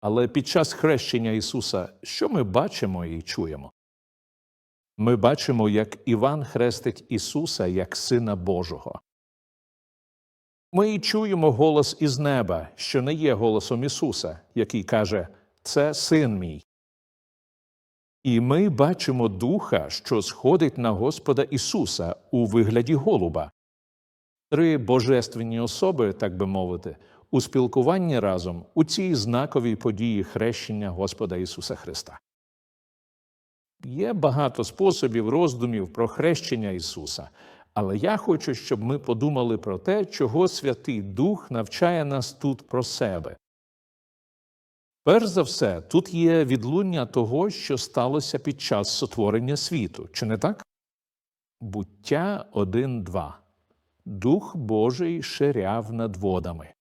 Але під час хрещення Ісуса, що ми бачимо і чуємо? Ми бачимо, як Іван хрестить Ісуса як Сина Божого. Ми і чуємо голос із неба, що не є голосом Ісуса, який каже Це син мій. І ми бачимо Духа, що сходить на Господа Ісуса у вигляді голуба. Три божественні особи, так би мовити, у спілкуванні разом у цій знаковій події хрещення Господа Ісуса Христа. Є багато способів роздумів про хрещення Ісуса, але я хочу, щоб ми подумали про те, чого Святий Дух навчає нас тут про себе. Перш за все, тут є відлуння того, що сталося під час сотворення світу, чи не так? Буття 1.2. Дух Божий ширяв над водами.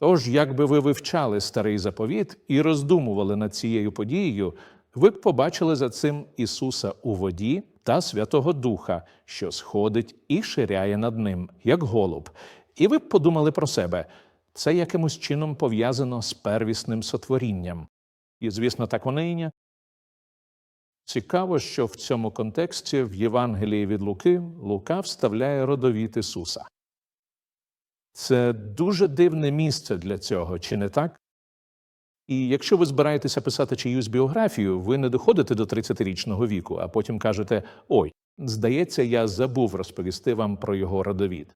Тож, якби ви вивчали старий заповіт і роздумували над цією подією, ви б побачили за цим Ісуса у воді та Святого Духа, що сходить і ширяє над ним, як голуб. І ви б подумали про себе це якимось чином пов'язано з первісним сотворінням. І, звісно, так воно. Цікаво, що в цьому контексті в Євангелії від Луки Лука вставляє родовід Ісуса. Це дуже дивне місце для цього, чи не так? І якщо ви збираєтеся писати чиюсь біографію, ви не доходите до 30-річного віку, а потім кажете: Ой, здається, я забув розповісти вам про його родовід.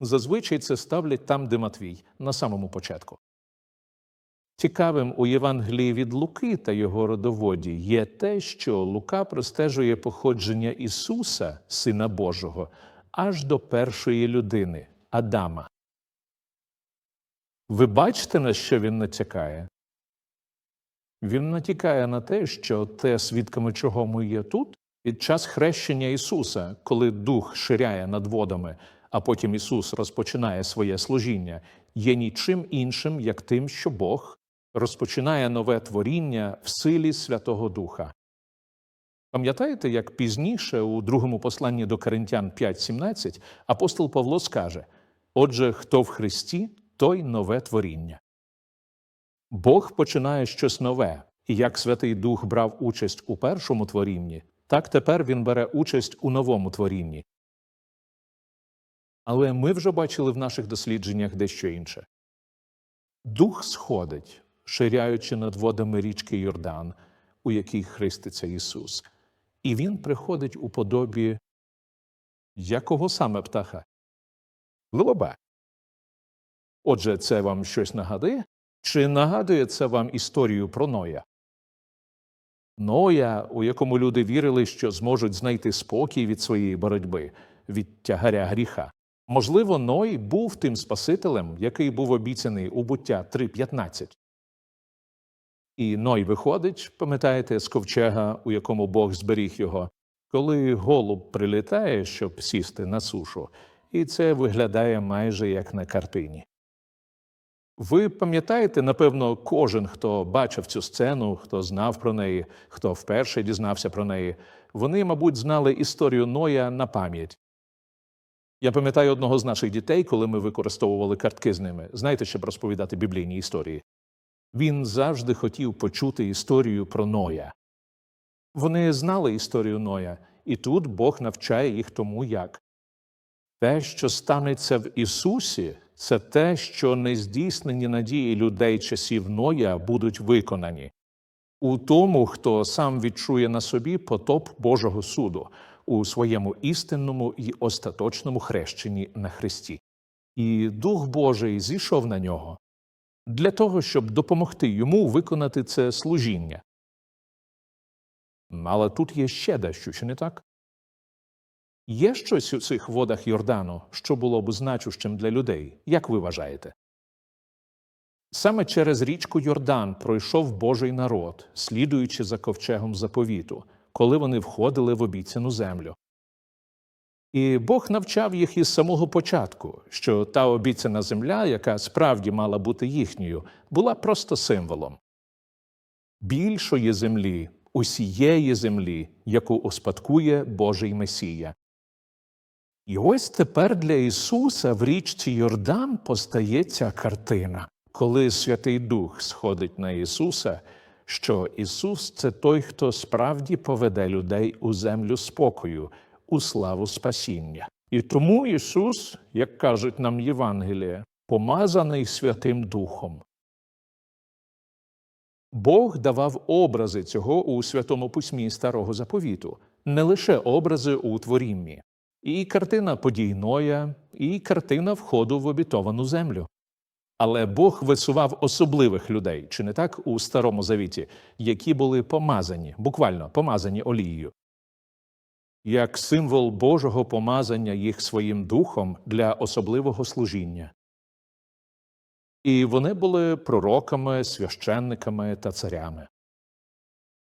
Зазвичай це ставлять там, де Матвій, на самому початку. Цікавим у Євангелії від Луки та його родоводі є те, що Лука простежує походження Ісуса, Сина Божого, аж до першої людини Адама. Ви бачите, на що він натякає? Він натякає на те, що те, свідками чого ми є тут, під час хрещення Ісуса, коли Дух ширяє над водами, а потім Ісус розпочинає своє служіння, є нічим іншим, як тим, що Бог розпочинає нове творіння в силі Святого Духа. Пам'ятаєте, як пізніше, у другому посланні до Коринтян 5.17, апостол Павло скаже: Отже, хто в Христі, той нове творіння. Бог починає щось нове, і як Святий Дух брав участь у першому творінні, так тепер він бере участь у новому творінні. Але ми вже бачили в наших дослідженнях дещо інше. Дух сходить, ширяючи над водами річки Йордан, у якій хреститься Ісус, і Він приходить у подобі якого саме птаха? Голуба. Отже, це вам щось нагадує? Чи нагадує це вам історію про Ноя? Ноя, у якому люди вірили, що зможуть знайти спокій від своєї боротьби, від тягаря гріха. Можливо, Ной був тим Спасителем, який був обіцяний у буття 3.15. І Ной виходить, пам'ятаєте, з ковчега, у якому Бог зберіг його, коли голуб прилітає, щоб сісти на сушу, і це виглядає майже як на картині. Ви пам'ятаєте, напевно, кожен, хто бачив цю сцену, хто знав про неї, хто вперше дізнався про неї, вони, мабуть, знали історію Ноя на пам'ять. Я пам'ятаю одного з наших дітей, коли ми використовували картки з ними. Знаєте, щоб розповідати біблійні історії. Він завжди хотів почути історію про Ноя. Вони знали історію Ноя, і тут Бог навчає їх тому, як. Те, що станеться в Ісусі, це те, що нездійснені надії людей часів Ноя будуть виконані. У тому, хто сам відчує на собі потоп Божого суду у своєму істинному і остаточному хрещенні на Христі. І Дух Божий зійшов на нього для того, щоб допомогти йому виконати це служіння. Але тут є ще дещо, чи не так? Є щось у цих водах Йордану, що було б значущим для людей, як ви вважаєте? Саме через річку Йордан пройшов Божий народ, слідуючи за ковчегом заповіту, коли вони входили в обіцяну землю. І Бог навчав їх із самого початку, що та обіцяна земля, яка справді мала бути їхньою, була просто символом більшої землі, усієї землі, яку успадкує Божий Месія. І ось тепер для Ісуса в річці Йордан постає ця картина, коли Святий Дух сходить на Ісуса, що Ісус це той, хто справді поведе людей у землю спокою, у славу спасіння. І тому Ісус, як кажуть нам Євангелія, помазаний Святим Духом. Бог давав образи цього у Святому Письмі Старого Заповіту, не лише образи у творінні, і картина подій Ноя, і картина входу в обітовану землю. Але Бог висував особливих людей, чи не так у Старому Завіті, які були помазані, буквально помазані олією, як символ Божого помазання їх своїм духом для особливого служіння. І вони були пророками, священниками та царями.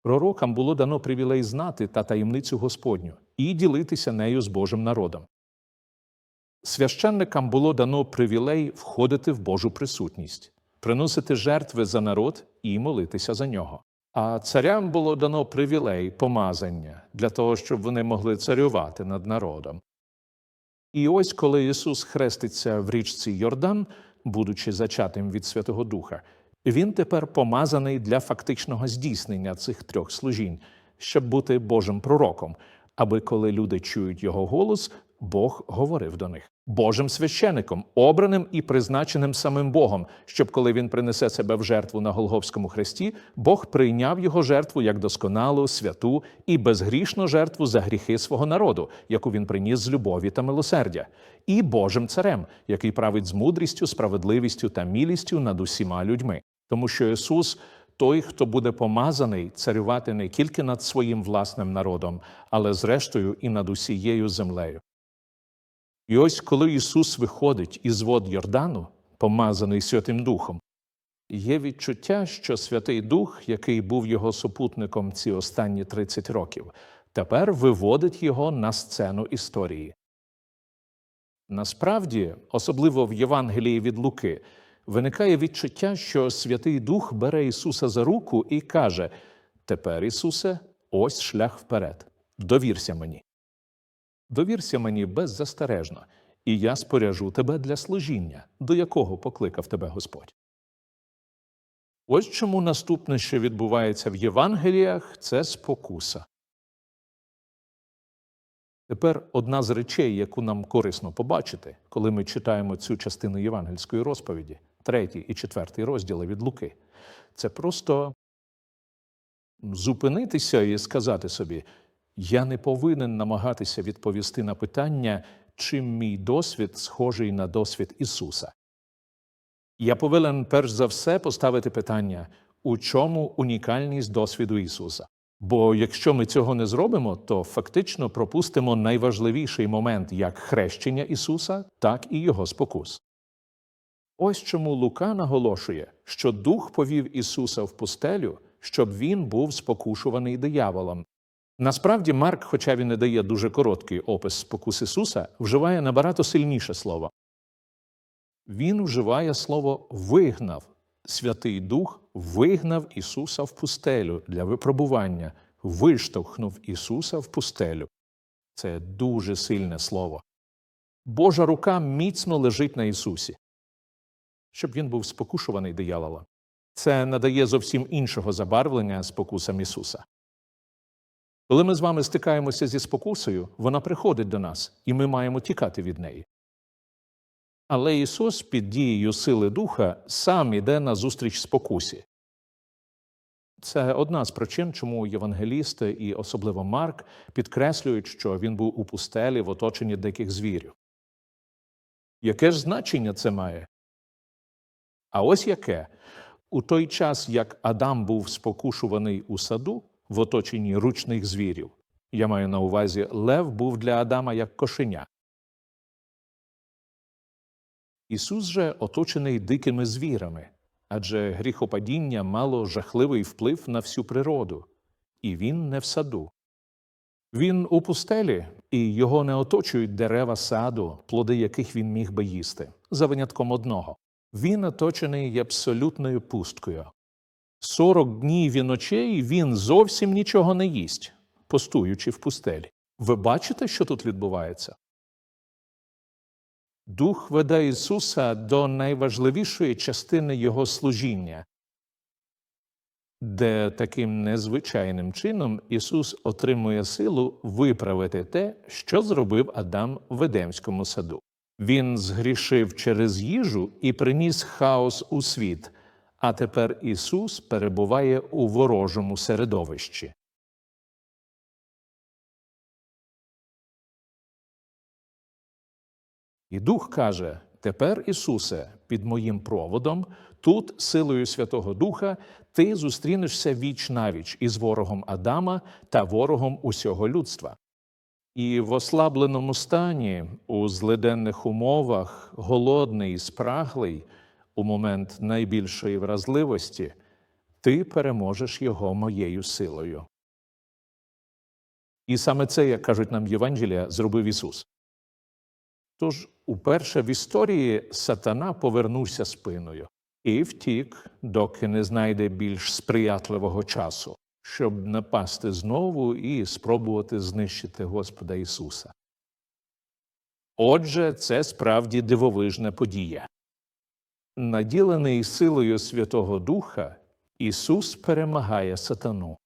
Пророкам було дано привілей знати та таємницю Господню і ділитися нею з Божим народом. Священникам було дано привілей входити в Божу присутність, приносити жертви за народ і молитися за нього. А царям було дано привілей помазання для того, щоб вони могли царювати над народом. І ось коли Ісус хреститься в річці Йордан, будучи зачатим від Святого Духа, він тепер помазаний для фактичного здійснення цих трьох служінь, щоб бути Божим пророком, аби коли люди чують його голос, Бог говорив до них. Божим священиком, обраним і призначеним самим Богом, щоб коли він принесе себе в жертву на Голговському хресті, Бог прийняв його жертву як досконалу, святу і безгрішну жертву за гріхи свого народу, яку він приніс з любові та милосердя, і Божим царем, який править з мудрістю, справедливістю та мілістю над усіма людьми. Тому що Ісус той, хто буде помазаний царювати не тільки над своїм власним народом, але зрештою і над усією землею. І ось коли Ісус виходить із вод Йордану, помазаний Святим Духом, є відчуття, що Святий Дух, який був його супутником ці останні 30 років, тепер виводить його на сцену історії. Насправді, особливо в Євангелії від Луки, виникає відчуття, що Святий Дух бере Ісуса за руку і каже: Тепер, Ісусе, ось шлях вперед. Довірся мені. Довірся мені беззастережно, і я споряжу тебе для служіння, до якого покликав тебе Господь. Ось чому наступне, що відбувається в Євангеліях, це спокуса. Тепер одна з речей, яку нам корисно побачити, коли ми читаємо цю частину євангельської розповіді, третій і четвертий розділи від Луки, це просто зупинитися і сказати собі: я не повинен намагатися відповісти на питання, чим мій досвід схожий на досвід Ісуса. Я повинен перш за все поставити питання, у чому унікальність досвіду Ісуса. Бо якщо ми цього не зробимо, то фактично пропустимо найважливіший момент як хрещення Ісуса, так і Його спокус. Ось чому Лука наголошує, що Дух повів Ісуса в пустелю, щоб він був спокушуваний дияволом. Насправді, Марк, хоча він не дає дуже короткий опис спокус Ісуса, вживає набагато сильніше слово. Він вживає слово вигнав. Святий Дух вигнав Ісуса в пустелю для випробування, виштовхнув Ісуса в пустелю. Це дуже сильне слово. Божа рука міцно лежить на Ісусі, щоб він був спокушуваний дияволом. Це надає зовсім іншого забарвлення спокусам Ісуса. Коли ми з вами стикаємося зі спокусою, вона приходить до нас, і ми маємо тікати від неї. Але Ісус під дією сили Духа сам іде на зустріч спокусі. Це одна з причин, чому євангелісти і особливо Марк підкреслюють, що він був у пустелі в оточенні диких звірів. Яке ж значення це має? А ось яке у той час, як Адам був спокушуваний у саду в оточенні ручних звірів, я маю на увазі, лев був для Адама як кошеня. Ісус же оточений дикими звірами, адже гріхопадіння мало жахливий вплив на всю природу, і він не в саду. Він у пустелі, і його не оточують дерева саду, плоди яких він міг би їсти, за винятком одного. Він оточений абсолютною пусткою. Сорок днів і ночей він зовсім нічого не їсть, постуючи в пустелі. Ви бачите, що тут відбувається? Дух веде Ісуса до найважливішої частини Його служіння, де таким незвичайним чином Ісус отримує силу виправити те, що зробив Адам в Едемському саду. Він згрішив через їжу і приніс хаос у світ, а тепер Ісус перебуває у ворожому середовищі. І Дух каже: Тепер, Ісусе, під моїм проводом, тут, силою Святого Духа, ти зустрінешся віч навіч із ворогом Адама та ворогом усього людства. І в ослабленому стані, у злиденних умовах, голодний і спраглий, у момент найбільшої вразливості, ти переможеш його моєю силою. І саме це, як кажуть нам Євангелія, зробив Ісус. Тож уперше в історії сатана повернувся спиною і втік, доки не знайде більш сприятливого часу, щоб напасти знову і спробувати знищити Господа Ісуса. Отже, це справді дивовижна подія. Наділений силою Святого Духа, Ісус перемагає сатану.